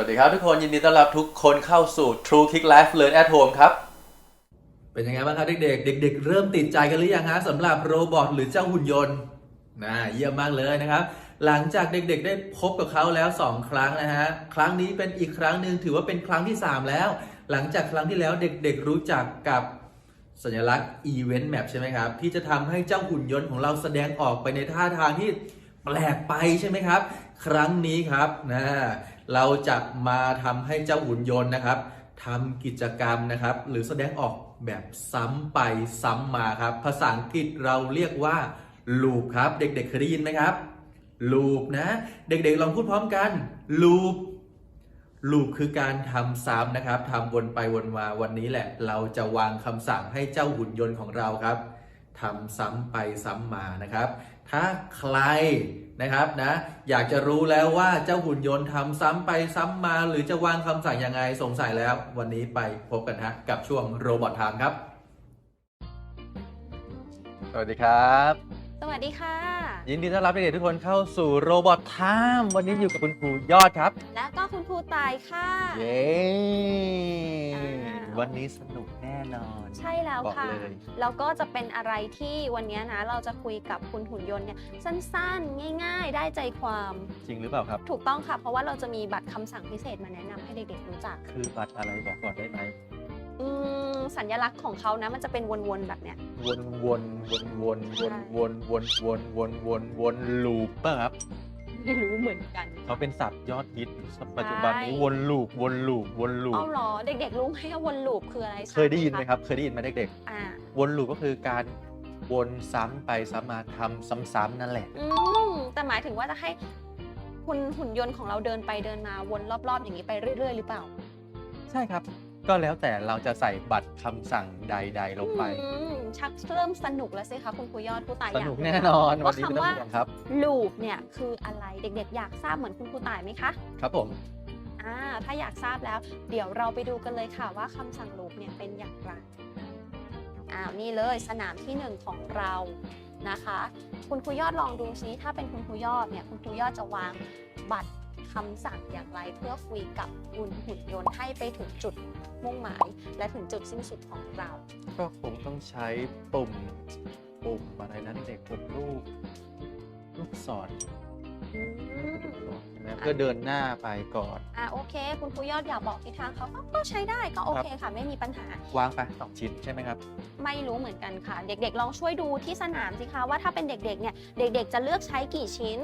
วัสดีครับทุกคนยินดีต้อนรับทุกคนเข้าสู่ True Kick Life Learn at Home ครับ เป็นยังไงบ้างครับเด็กๆ เด็ก ๆ เริ่มติดใจกันหรือยังฮะสำหรับโรบอทหรือเจ้าหุ่นยนต์นะเยี่ยมมากเลยนะครับ หลังจากเด็กๆ ได้พบกับเขาแล้ว 2 ครั้งนะฮะครั้งนี้เป็นอีกครั้งหนึ่งถือว่าเป็นครั้งที่ 3 แล้ว หลังจากครั้งที่แล้วเด็ก ๆ รู้จักกับสัญลักษณ์ Event Map ใช่ไหมครับที่จะทำให้เจ้าหุ่นยนต์ของเราแสดงออกไปในท่าทางที่แปลกไปใช่ไหมครับ ครั้งนี้ครับนะ เราจะมาทำให้เจ้าหุ่นยนต์นะครับทำกิจกรรมนะครับ หรือแสดงออกแบบซ้ำไปซ้ำมาครับ ภาษาอังกฤษเราเรียกว่า loop ครับ เด็กๆเคยได้ยินไหมครับ loop นะ เด็กๆลองพูดพร้อมกัน loop ลูปคือการทำซ้ำนะครับทำวนไปวนมาวันนี้แหละ เราจะวางคำสั่งให้เจ้าหุ่นยนต์ของเราครับทำซ้ำไปซ้ำมานะครับ ถ้าใคร นะครับนะอยากจะรู้แล้วว่าเจ้าหุ่นยนต์ทำซ้ำไปซ้ำมา หรือจะวางคำสั่งยังไงสงสัยแล้ว วันนี้ไปพบกันฮะกับช่วงโรบอทไทม์ครับ สวัสดีครับ สวัสดีค่ะ ยินดีต้อนรับเด็กๆทุกคนเข้าสู่ Robot Time วันนี้อยู่กับคุณครูยอดครับ และก็คุณครูตายค่ะ เย้อ่าวันนี้สนุกแน่นอน ใช่แล้วบอกค่ะเลยแล้วก็จะเป็นอะไรที่วันนี้นะ เราจะคุยกับคุณหุ่นยนต์เนี่ยสั้นๆ ง่าย ๆ ได้ใจความ จริงหรือเปล่าครับ ถูกต้องค่ะ เพราะว่าเราจะมีบัตรคำสั่งพิเศษมาแนะนำให้เด็กๆรู้จัก คือบัตรอะไรบอกก่อนได้ไหม อืมสัญลักษณ์ของเขานะมันจะเป็นวนๆแบบเนี้ย วนวนวนวนวนวนวนวนวนวนวนลูปป่ะครับไม่รู้เหมือนกัน เขาเป็นศัพท์ยอดฮิตปัจจุบันนี้วนลูปวนลูปวนลูเอาปเหรอเด็กๆรู้ไหมว่าวนลูปคืออะไรเคยได้ยินไหมครับ เคยได้ยินไหมเด็กอ่าๆวนลูปก็คือการวนซ้ำไปซ้ำมาทำซ้ำๆนั่นแหละอืมแต่หมายถึงว่าจะให้คุณหุ่นยนต์ของเราเดินไปเดินมาวนรอบๆ อย่างนี้ไปเรื่อย ๆ หรือเปล่า ใช่ครับ ก็แล้วแต่เราจะใส่บัตรคำสั่งใด ๆ ลงไป อืมชักเริ่มสนุกแล้วสิคะคุณครูยอดผู้ตายสอยากนุกรู้แน่นอนว่าวันนี้ไม่ต้องคำว่าห่วงครับ ลูปเนี่ยคืออะไรเด็กๆ อยากทราบเหมือนคุณครูตายไหมคะครับผม อ่าถ้าอยากทราบแล้ว เดี๋ยวเราไปดูกันเลยค่ะว่าคำสั่งลูปเนี่ยเป็นอย่างไรอ้าวนี่เลยสนามที่หนึ่งของเรานะคะ คุณครูยอดลองดูซิถ้าเป็นคุณครูยอดเนี่ยคุณครูยอดจะวางบัตรคำสั่งอย่างไร เพื่อคุยกับคุณหุ่นยนต์ให้ไปถึงจุด มุ่งหมาย และถึงจุดสิ้นสุดของเรา ก็คงต้องใช้ปุ่มปุ่มอะไรนั้นเด็กปุ่มลูกลูกศรอืมใช่ไหมเพื่อเดินหน้าไปก่อนอ่าโอเค คุณครูยอดอยากบอกทิศทางเขาก็ก็ใช้ได้ก็โอเคค่ะ ไม่มีปัญหา วางไปสองชิ้นใช่ไหมครับ ไม่รู้เหมือนกันค่ะ เด็กๆ ลองช่วยดูที่สนามสิคะว่าถ้าเป็นเด็กๆเนี่ยเด็ก ๆ จะเลือกใช้กี่ชิ้น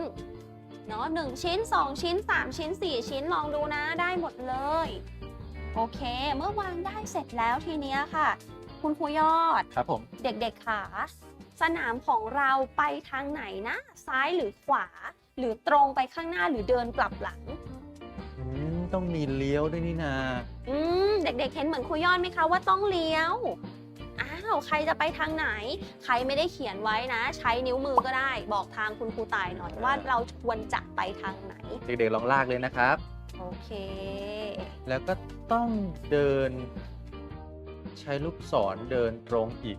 เนาะหนึ่งชิ้น 2 ชิ้น 3 ชิ้น 4 ชิ้นลองดูนะได้หมดเลย โอเค เมื่อวางได้เสร็จแล้วทีเนี้ยค่ะ คุณครูยอด ครับผม เด็กๆค่ะสนามของเราไปทางไหนนะ ซ้ายหรือขวา หรือตรงไปข้างหน้าหรือเดินกลับหลัง อืม ต้องมีเลี้ยวด้วยนี่นา อืม เด็กๆ เห็นเหมือนครูยอดไหมคะว่าต้องเลี้ยว อ้าว ใครจะไปทางไหน ใครไม่ได้เขียนไว้นะ ใช้นิ้วมือก็ได้ บอกทางคุณครูตายหน่อยว่าเราควรจะไปทางไหน เด็กๆ ลองลากเลยนะครับ โอเค แล้วก็ต้องเดิน ใช้ลูกศรเดินตรงอีก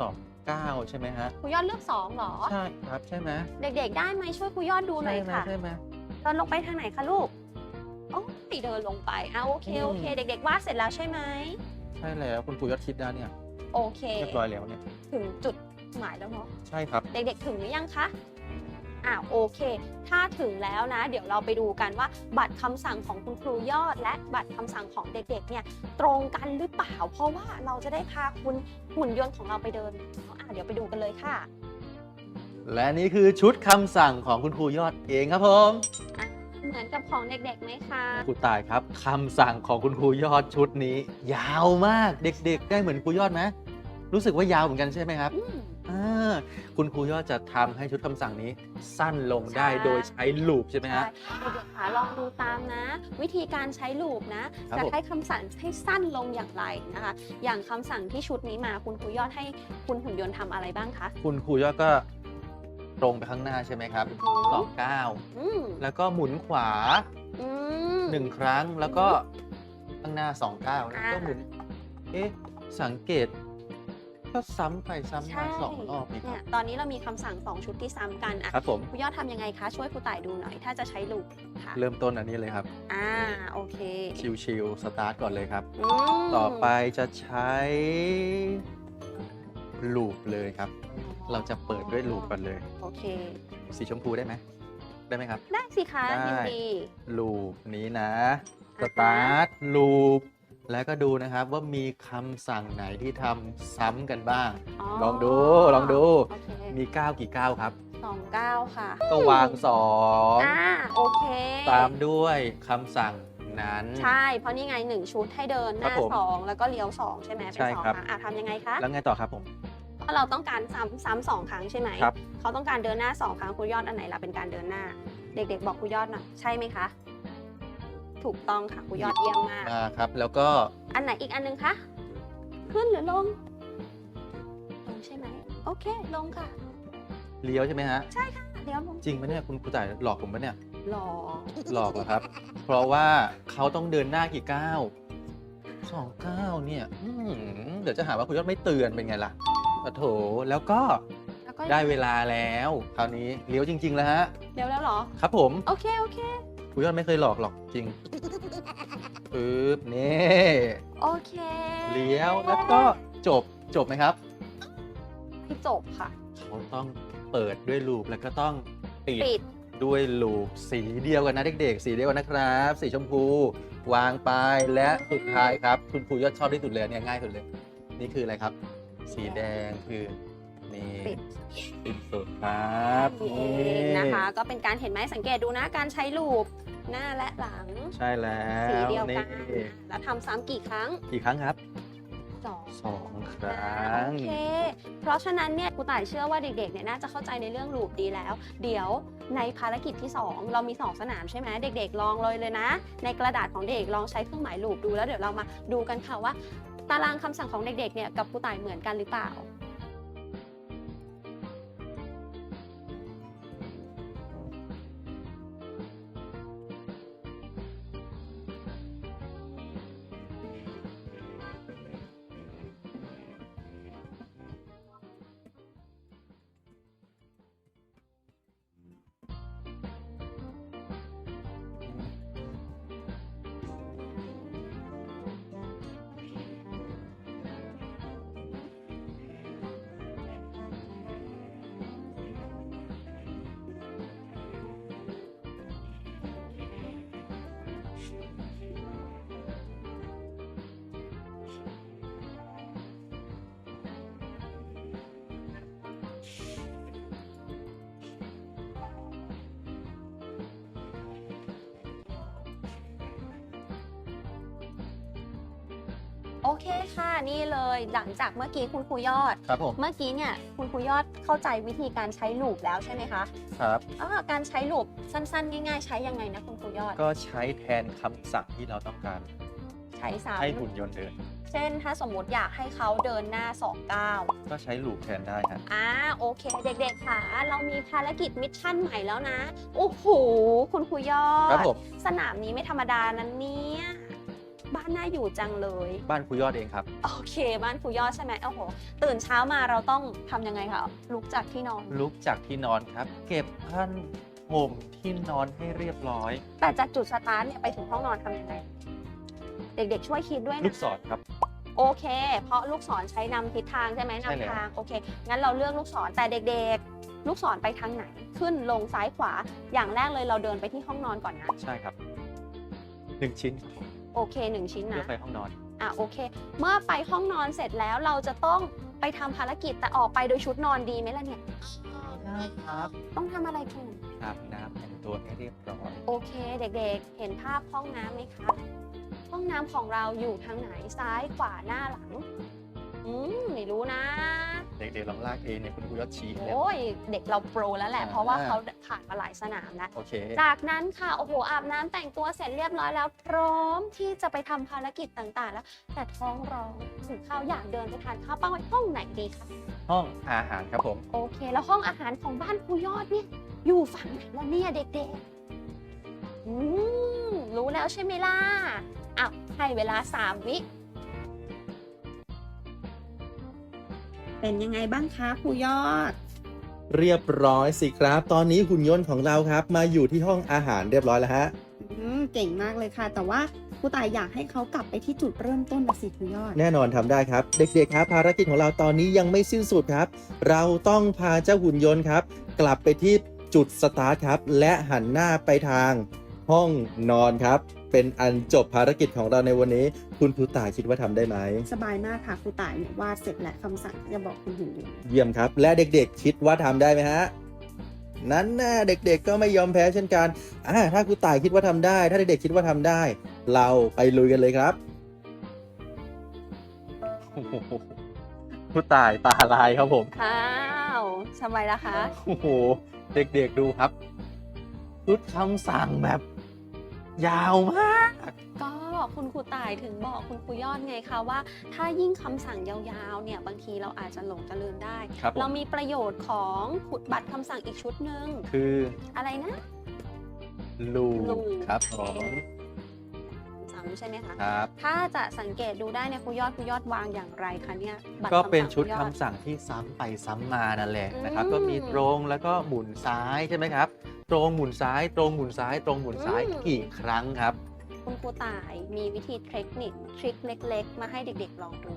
สองก้าวใช่ไหมฮะ ครูยอดเลือกสองเหรอ ใช่ครับใช่ไหมเด็กๆ ได้ไหมช่วยครูยอดดูหน่อยใช่ไหมค่ะ ใช่ไหมเดินลงไปทางไหนคะลูกโอ้ยเดินลงไปอะโอเคโอเคอืมเด็ก ๆวาดเสร็จแล้วใช่ไหมใช่แล้วคุณครูยอดคิดได้เนี่ย โอเค เรียบร้อยแล้วเนี่ย ถึงจุดหมายแล้วเนาะ ใช่ครับ เด็กๆ ถึงหรือยังคะ อ่าโอเค ถ้าถึงแล้วนะ เดี๋ยวเราไปดูกันว่าบัตรคำสั่งของคุณครูยอด และบัตรคำสั่งของเด็กๆเนี่ยตรงกันหรือเปล่า เพราะว่าเราจะได้พาคุณหุ่นยนต์ของเราไปเดินอะเดี๋ยวไปดูกันเลยค่ะ และนี่คือชุดคำสั่งของคุณครูยอดเองครับผมเหมือนกับของเด็กๆไหมคะครูตายครับคำสั่งของคุณครูยอดชุดนี้ ยาวมากเด็ก ๆ ได้เหมือนครูยอดไหมรู้สึกว่ายาวเหมือนกันใช่ไหมครับอืมอ่าคุณครูยอดจะทำให้ชุดคำสั่งนี้สั้นลงได้ใช่ โดยใช้ลูปใช่ไหมใช่ฮะเด็กๆคะลองดูตามนะ วิธีการใช้ลูปนะ ครับจะผมให้คำสั่งให้สั้นลงอย่างไรนะคะ อย่างคำสั่งที่ชุดนี้มาคุณครูยอดให้คุณหุ่นยนต์ทำอะไรบ้างคะคุณครูยอดก็ตรงไปข้างหน้าใช่ไหมครับอืมสองเก้าวอืมแล้วก็หมุนขวาอืม หนึ่งครั้งแล้วก็ข้างหน้าสองก้าวแล้วก็อ่า หมุน เอ๊ะสังเกต ก็ซ้ำไปซ้ำใช่มาสองรอบอีกคเนี่รัยบตอนนี้เรามีคำสั่งสองชุดที่ซ้ำกันอะครับผมครูยอดทำยังไงคะช่วยครูต่ายดูหน่อย ถ้าจะใช้ลูปค่ะเริ่มต้นอันนี้เลยครับอ่าโอเคชิวๆสตาร์ทก่อนเลยครับ อืมต่อไปจะใช้ลูปเลยครับ เราจะเปิดด้วยลูปก่อนเลย โอเค สีชมพูได้ไหมได้ไหมครับ ได้สิคะได้ ยินดี ลูปนี้นะสอ่าฮะตาร์ทลูป แล้วก็ดูนะครับว่ามีคำสั่งไหนที่ทำซ้ำกันบ้าง ลองดูลองดู โอเคมีก้าวกี่ก้าวครับ สองเก้าค่ะก็วางสองอ่าโอเคตามด้วยคำสั่งนั้น ใช่ เพราะนี่ไงหนึ่งชุดให้เดินหครัน้าบผมสองแล้วก็เลี้ยวสองใช่ไหมเป็นใช่สองครับ ครั้งอะทำยังไงคะแล้วไงต่อครับผม เพราะเราต้องการซ้ำซ้ำสองครั้งใช่ไหมครับ เขาต้องการเดินหน้าสองครั้งครูยอดอันไหนล่ะเป็นการเดินหน้า เด็ก ๆ บอกครูยอดหน่อยใช่ไหมคะ ถูกต้องค่ะครูยอดเยี่ยมมากมาครับ แล้วก็อันไหนอีกอันนึงคะ ขึ้นหรือลง ลงใช่ไหม โอเค ลงค่ะ เลี้ยวใช่ไหมฮะ เดี๋ยวลงจริงไหมเนี่ยคุณครูจ่ายหลอกผมปะเนี่ย รอหลอกเหรอครับ เพราะว่าเขาต้องเดินหน้ากี่ก้าวสองก้าวเนี่ยอืมเดี๋ยวจะหาว่าคุณยอดไม่เตือนเป็นไงล่ะโอ้โถแล้วก็แล้วก็ได้เวลาแล้ว คราวนี้เลี้ยวจริง ๆ แล้วฮะ เดี๋ยวแล้วเหรอ ครับผม โอเค โอเค คุณยอดไม่เคยหลอกหรอกจริงปึ๊บนี่โอเคเลี้ยวแล้วก็จบจบไหมครับให้จบค่ะ เขาต้องเปิดด้วยลูปแล้วก็ต้องปิดปิด ด้วยลูปสีเดียวกันนะเด็กๆ สีเดียวกันนะครับ สีชมพู วางไปและสุดท้ายครับ คุณครูยอดชอบที่สุดเลยเนี่ยง่ายสุดเลย นี่คืออะไรครับ สีแดงคือ นี่ปิด ปิดสุดครับนี่เองนะคะ ก็เป็นการเห็นไหมสังเกตดูนะการใช้ลูปหน้าและหลัง ใช่แล้วสีเดียวนี่กันแล้วทำซ้ำกี่ครั้ง กี่ครั้งครับสองสองครั้งโอเค เพราะฉะนั้นเนี่ยครูต่ายเชื่อว่าเด็กๆเนี่ยน่าจะเข้าใจในเรื่องลูปดีแล้ว เดี๋ยวในภารกิจที่ 2 เรามี 2 สนามใช่ไหมเด็กๆ ลองเลยเลยนะ ในกระดาษของเด็กลองใช้เครื่องหมายลูปดูแล้วเดี๋ยวเรามาดูกันค่ะว่า ตารางคำสั่งของเด็กๆเนี่ยกับครูต่ายเหมือนกันหรือเปล่า โอเคค่ะนี่เลยหลังจากเมื่อกี้คุณครูยอด ครับผม เมื่อกี้เนี่ยคุณครูยอดเข้าใจวิธีการใช้ลูปแล้วใช่ไหมคะครับ อ่าการใช้ลูปสั้นๆ ง่ายๆ ใช้ยังไงนะคุณครูยอดก็ใช้แทนคำสั่งที่เราต้องการ ใช้ซ้ให้หุ่นยนต์เดินำเช่นถ้าสมมติอยากให้เขาเดินหน้า2ก้าวก็ใช้ลูปแทนได้ฮะ อ่าโอเคเด็กๆค่ะ เรามีภารกิจมิชชั่นใหม่แล้วนะโอ้โหคุณครูยอด ครับผม สนามนี้ไม่ธรรมดานั้นเนี่ย บ้านน่าอยู่จังเลย บ้านครูยอดเองครับ โอเค บ้านครูยอดใช่ไหมโอ้โห ตื่นเช้ามาเราต้องทำยังไงคะลุกจากที่นอน ลุกจากที่นอนครับ เก็บผ้าห่มที่นอนให้เรียบร้อย แต่จากจุดสตาร์ทเนี่ยไปถึงห้องนอนทำยังไง เด็กๆช่วยคิดด้วยลูนะ กศรครับ โอเค เพราะลูกศรใช้นำทิศทางใช่ไหมใช่แล้ว นำทาง โอเค งั้นเราเลือกลูกศร แต่เด็กลูกศรไปทางไหน ขึ้น ลง ซ้าย ขวา อย่างแรกเลยเราเดินไปที่ห้องนอนก่อนนะ ใช่ครับหนึ่งชิ้นครับผม โอเคหนึ่งชิ้นเพื่อนะไปห้องนอนอะโอเค เมื่อไปห้องนอนเสร็จแล้วเราจะต้องไปทำภารกิจแต่ออกไปโดยชุดนอนดีไหมล่ะเนี่ยได้ครับ ต้องทำอะไรก่อนอาบน้ำแต่งตัวให้เรียบร้อยโอเค เด็กๆ เห็นภาพห้องน้ำไหมคะห้องน้ำของเราอยู่ทางไหนซ้ายขวาหน้าหลัง อืมไม่รู้นะ เด็กๆลองลากเองเนี่ยคุณครูยอดชี้เลยโอ้ยเด็กเราโปรแล้วแหละ อ่า เพราะว่าเขาผ่านมาหลายสนามแล้ว โอเค จากนั้นค่ะ โอ้โห อาบน้ำแต่งตัวเสร็จเรียบร้อยแล้ว พร้อมที่จะไปทำภารกิจต่างๆ แล้ว แต่ท้องร้องถึงข้าวอยากเดินไปทานข้าวป้าไว้ห้องไหนดีคะ ห้องอาหารครับผม โอเค แล้วห้องอาหารของบ้านครูยอดเนี่ยอยู่ฝั่งไหนล่ะเนี่ยเด็กๆ อืมรู้แล้วใช่ไหมล่ะอ้าวให้เวลา 3 วิ เป็นยังไงบ้างคะครูยอด เรียบร้อยสิครับ ตอนนี้หุ่นยนต์ของเราครับ มาอยู่ที่ห้องอาหารเรียบร้อยแล้วฮะอืมเก่งมากเลยค่ะ แต่ว่าครูตายอยากให้เขากลับไปที่จุดเริ่มต้นนะสิครูยอด แน่นอนทำได้ครับ เด็กๆครับภารกิจของเราตอนนี้ยังไม่สิ้นสุดครับ เราต้องพาเจ้าหุ่นยนต์ครับ กลับไปที่จุดสตาร์ทครับ และหันหน้าไปทาง ห้องนอนครับ เป็นอันจบภารกิจของเราในวันนี้ คุณครูต่ายคิดว่าทำได้ไหม สบายมากค่ะครูตายเนี่ยวาดเสร็จและคำสั่งจะบอกคุณหุ่นยนต์เยี่ยมครับ และเด็กๆคิดว่าทำได้ไหมฮะ นั้นแน่เด็กๆก็ไม่ยอมแพ้เช่นกันอ่าถ้าครูต่ายคิดว่าทำได้ ถ้าเด็กๆคิดว่าทำได้ เราไปลุยกันเลยครับโอ้โหผู้ตายตาลายครับผม อ้าวทำไมล่ะคะ โอ้โห เด็กๆดูครับชุดคำสั่งแบบ ยาวมาก ก็คุณครูต่ายถึงบอกคุณครูยอดไงคะว่า ถ้ายิ่งคำสั่งยาวๆเนี่ยบางทีเราอาจจะหลงจะลืมได้ ครับผม เรามีประโยชน์ของบัตรคำสั่งอีกชุดหนึ่งคืออะไรนะ ลูลู ครับผมสาม ใช่ไหมคะครับ ถ้าจะสังเกตดูได้เนี่ยครูยอดครูยอดวางอย่างไรคะเนี่ยบัตรก็คำสั่งเป็นชุดรูยอคำสั่งที่ซ้ำไปซ้ำมานั่นแหละนะครับ อืมก็มีตรงแล้วก็หมุนซ้ายใช่ไหมครับ ตรงหมุนซ้าย ตรงหมุนซ้าย ตรงหมุนซ้ายอืม กี่ครั้งครับ คุณครูต่ายมีวิธีเทคนิคทริคเล็ก ๆ มาให้เด็กๆลองดู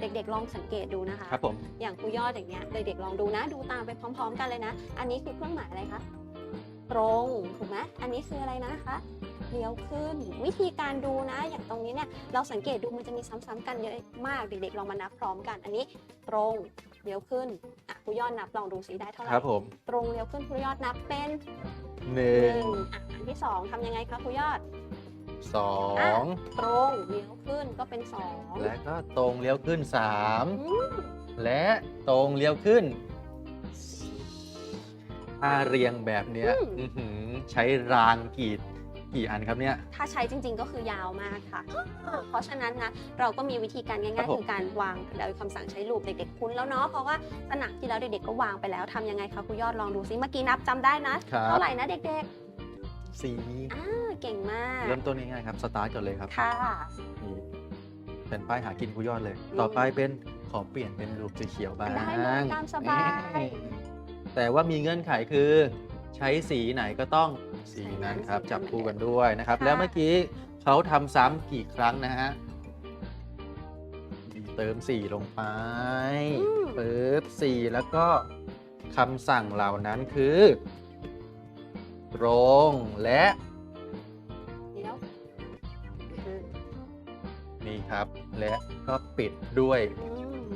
เด็กๆลองสังเกตดูนะคะ ครับผมอย่างครูยอดอย่างเงี้ยเด็กๆลองดูนะ ดูตามไปพร้อม ๆ กันเลยนะ อันนี้คือเครื่องหมายอะไรคะ ตรง ถูกไหมอันนี้คืออะไรนะคะ เลี้ยวขึ้น วิธีการดูนะ อย่างตรงนี้เนี่ยเราสังเกตดูมันจะมีซ้ำๆกันเยอะมากเด็กๆลองมานับพร้อมกัน อันนี้ตรงเลี้ยวขึ้นอะครูยอดนับลองดูซิได้เท่าไหร่ครับผมตรงเลี้ยวขึ้นครูยอดนับเป็นหนึ่หงนึ่งอะอันที่สองทำยังไงคะครูยอดสองตรงเลี้ยวขึ้นก็เป็นสองและก็ตรงเลี้ยวขึ้นสามอืมและตรงเลี้ยวขึ้นถ้าเรียงแบบเนี้ยอื้อหือใช้รางกี่ กี่อันครับเนี่ย ถ้าใช้จริง ๆ ก็คือยาวมากค่ะ เพราะฉะนั้นนะเราก็มีวิธีการครัง่ายบๆผมคือการวางโดยคำสั่งใช้ลูปเด็กๆคุ้นแล้วเนาะเพราะว่าสนามที่แล้วเด็กๆก็วางไปแล้วทำยังไงคะครูยอดลองดูซิเมื่อกี้นับจำได้นะ ครับ เท่าไหร่นะเด็กสี่ๆอ่าเก่งมากเริ่มต้นง่ายๆครับ สตาร์ทก่อนเลยครับค่ะนี่เป็นป้ายหากินผู้ยอดเลยอืมต่อไปเป็นขอเปลี่ยนเป็นรูปสีเขียวบ้างได้เลยตามสบายนี่แต่ว่ามีเงื่อนไขคือ ใช้สีไหนก็ต้องสีนั้นครับจับคู่กันด้วยนะครับ แล้วเมื่อกี้เขาทำซ้ำกี่ครั้งนะฮะเติมสีลงไปปึ๊บสีแล้วก็คำสั่งเหล่านั้นคือ ตรงและเดี๋ยวอืมนี่ครับ และก็ปิดด้วยอืม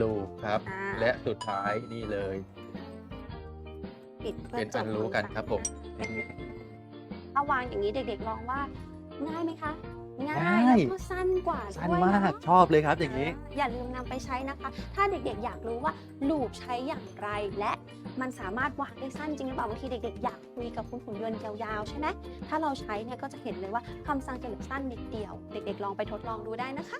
ลูปครับอ่าและสุดท้ายนี่เลย ปิดพื่เป็นอันรู้กันครับผมถ้าวางอย่างนี้เด็กๆลองว่าง่ายไหมคะ ง่ายง่ายแล้วก็สั้นกว่าสั้นด้วยมากเอะชอบเลยครับอย่างนี้ อย่าลืมนำไปใช้นะคะ ถ้าเด็กๆ อยากรู้ว่าลูปใช้อย่างไรและมันสามารถวางได้สั้นจริงหรือเปล่าบางทีเด็กๆ อยากคุยกับคุณหุ่นยนต์ยาวๆ ใช่ไหมถ้าเราใช้เนี่ยก็จะเห็นเลยว่าคำสั่งจะเหลือสั้นนิดเดียว เด็กๆ ลองไปทดลองดูได้นะคะ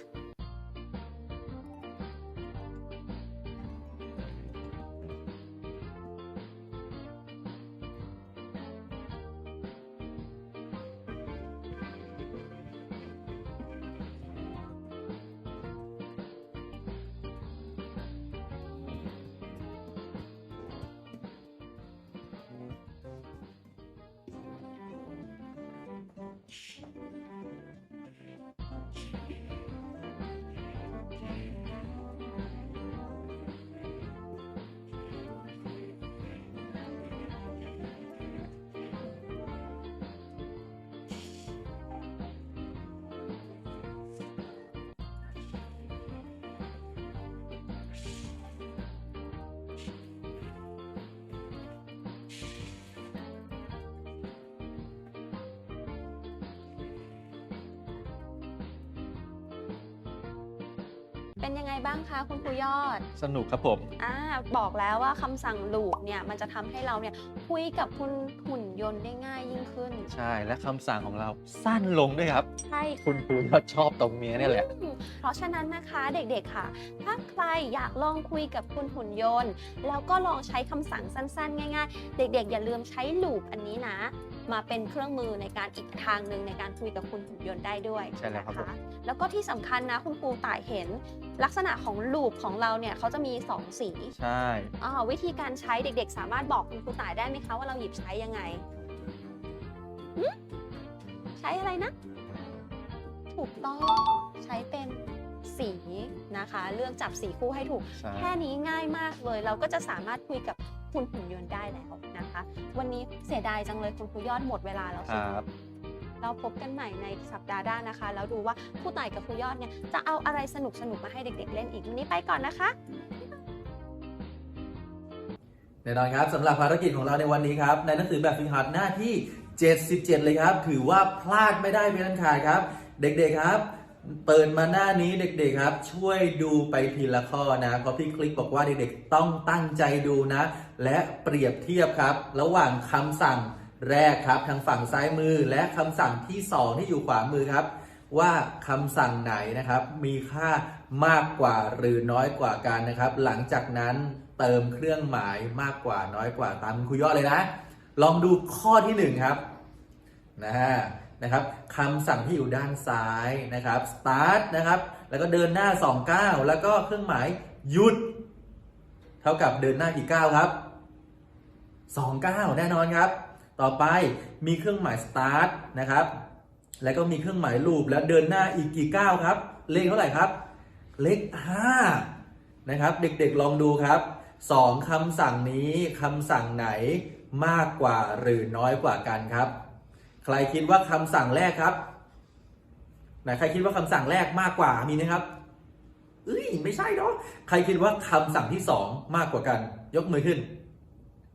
เป็นยังไงบ้างคะคุณครูยอด สนุกครับผม อ่าบอกแล้วว่าคำสั่งลูปเนี่ยมันจะทำให้เราเนี่ยคุยกับคุณหุ่นยนต์ได้ง่ายยิ่งขึ้น ใช่และคำสั่งของเราสั้นลงด้วยครับ ใช่ะ คุณครูยอดชอบตรงนี้เนี่ยแหละ อืมเพราะฉะนั้นนะคะเด็กๆค่ะ ถ้าใครอยากลองคุยกับคุณหุ่นยนต์ แล้วก็ลองใช้คำสั่งสั้นๆ ง่ายๆ เด็กๆ อย่าลืมใช้ลูปอันนี้นะ มาเป็นเครื่องมือในการอีกทางหนึ่งในการคุยกับคุณหุ่นยนต์ได้ด้วยใช่แล้วครับนะผมคะแล้วก็ที่สำคัญนะคุณครูต่ายเห็นลักษณะของลูปของเราเนี่ยเขาจะมี 2 สีใช่อ่าวิธีการใช้เด็ก ๆ สามารถบอกคุณครูต่ายได้ไหมคะว่าเราหยิบใช้ยังไงหึใช้อะไรนะ ถูกต้องใช้เป็นสีนะคะ เลือกจับสีคู่ให้ถูกใช่แค่นี้ง่ายมากเลย เราก็จะสามารถคุยกับ คุณหุ่นยนต์ได้แล้วนะคะ วันนี้เสียดายจังเลยคุณครูยอดหมดเวลาแล้วคสิรับ เราพบกันใหม่ในสัปดาห์หน้านะคะ แล้วดูว่าครูต่ายกับครูยอดเนี่ยจะเอาอะไรสนุกๆมาให้เด็ก ๆ เล่นอีกวันนี้ไปก่อนนะคะ แน่นอนครับสำหรับภารกิจของเราในวันนี้ครับ ในหนังสือแบบฝึกหัดหน้าที่ 77 เลยครับ ถือว่าพลาดไม่ได้เป็นอันขาดครับ เด็กๆครับ เปิดมาหน้านี้เด็กๆครับ ช่วยดูไปทีละข้อนะเพราะพี่คลิกบอกว่าเด็กๆต้องตั้งใจดูนะ และเปรียบเทียบครับ ระหว่างคำสั่งแรกครับ ทางฝั่งซ้ายมือและคำสั่งที่สองที่อยู่ขวามือครับ ว่าคำสั่งไหนนะครับ มีค่ามากกว่าหรือน้อยกว่ากันนะครับ หลังจากนั้นเติมเครื่องหมายมากกว่าน้อยกว่าตามคุณครูยอดเลยนะ ลองดูข้อที่หนึ่งครับนะฮะ นะครับคำสั่งที่อยู่ด้านซ้ายนะครับ start นะครับ แล้วก็เดินหน้า2ก้าวแล้วก็เครื่องหมายหยุด เท่ากับเดินหน้ากี่ก้าวครับ2ก้าวแน่นอนครับ ต่อไปมีเครื่องหมาย start นะครับ แล้วก็มีเครื่องหมายรูปแล้วเดินหน้าอีกกี่ก้าวครับ เลขเท่าไหร่ครับ เลข5นะครับ เด็กๆลองดูครับสองคำสั่งนี้คำสั่งไหนมากกว่าหรือน้อยกว่ากันครับ ใครคิดว่าคำสั่งแรกครับไหนใครคิดว่าคำสั่งแรกมากกว่ามีไหมครับเอ้ยไม่ใช่เนาะใครคิดว่าคำสั่งที่สองมากกว่ากัน ยกมือขึ้น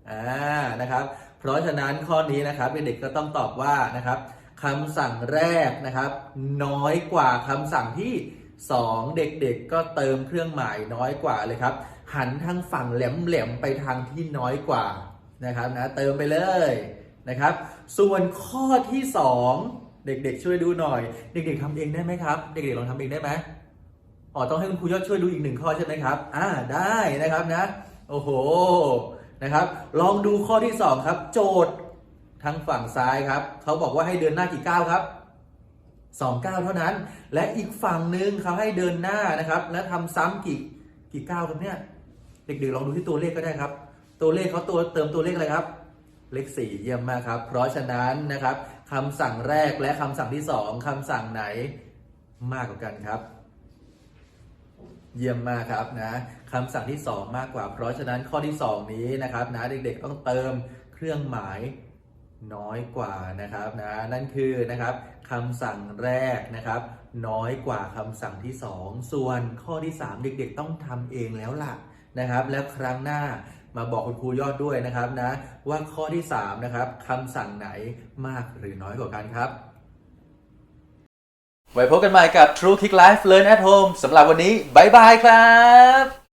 อ่านะครับ เพราะฉะนั้นข้อนี้นะครับเด็กก็ต้องตอบว่านะครับคำสั่งแรกนะครับ น้อยกว่าคำสั่งที่สองเด็กๆ ก็เติมเครื่องหมายน้อยกว่าเลยครับ หันทางฝั่งแหลมๆไปทางที่น้อยกว่านะครับนะเติมไปเลย นะครับ ส่วนข้อที่สองเด็กๆ ช่วยดูหน่อย เด็กๆทำเองได้ไหมครับ เด็กๆลองทำเองได้ไหมอ๋อต้องให้คุณครูยอดช่วยดูอีกหนึ่งข้อใช่ไหมครับ อ่าได้นะครับนะ โอ้โหนะครับ ลองดูข้อที่สองครับ โจทย์ทางฝั่งซ้ายครับเขาบอกว่าให้เดินหน้ากี่ก้าวครับสองก้าวเท่านั้น และอีกฝั่งหนึ่งเขาให้เดินหน้านะครับ และทำซ้ำกี่กี่ก้าวครับเนี่ยเด็กๆลองดูที่ตัวเลขก็ได้ครับ ตัวเลขเขาตัวเติมตัวเลขอะไรครับ เลขสี่เยี่ยมมากครับ เพราะฉะนั้นนะครับคำสั่งแรกและคำสั่งที่สองคำสั่งไหนมากกว่ากันครับ เยี่ยมมากครับนะคำสั่งที่สองมากกว่า เพราะฉะนั้นข้อที่สองนี้นะครับนะเด็กๆต้องเติมเครื่องหมายน้อยกว่านะครับนะนั่นคือนะครับคำสั่งแรกนะครับ น้อยกว่าคำสั่งที่สองส่วนข้อที่สามเด็กๆ ต้องทำเองแล้วล่ะนะครับ แล้วครั้งหน้า มาบอกคุณครูยอดด้วยนะครับนะว่าข้อที่สามนะครับคำสั่งไหนมากหรือน้อยกว่ากันครับ ไว้พบกันใหม่กับ True Kick Life Learn at Home สำหรับวันนี้บายบายครับ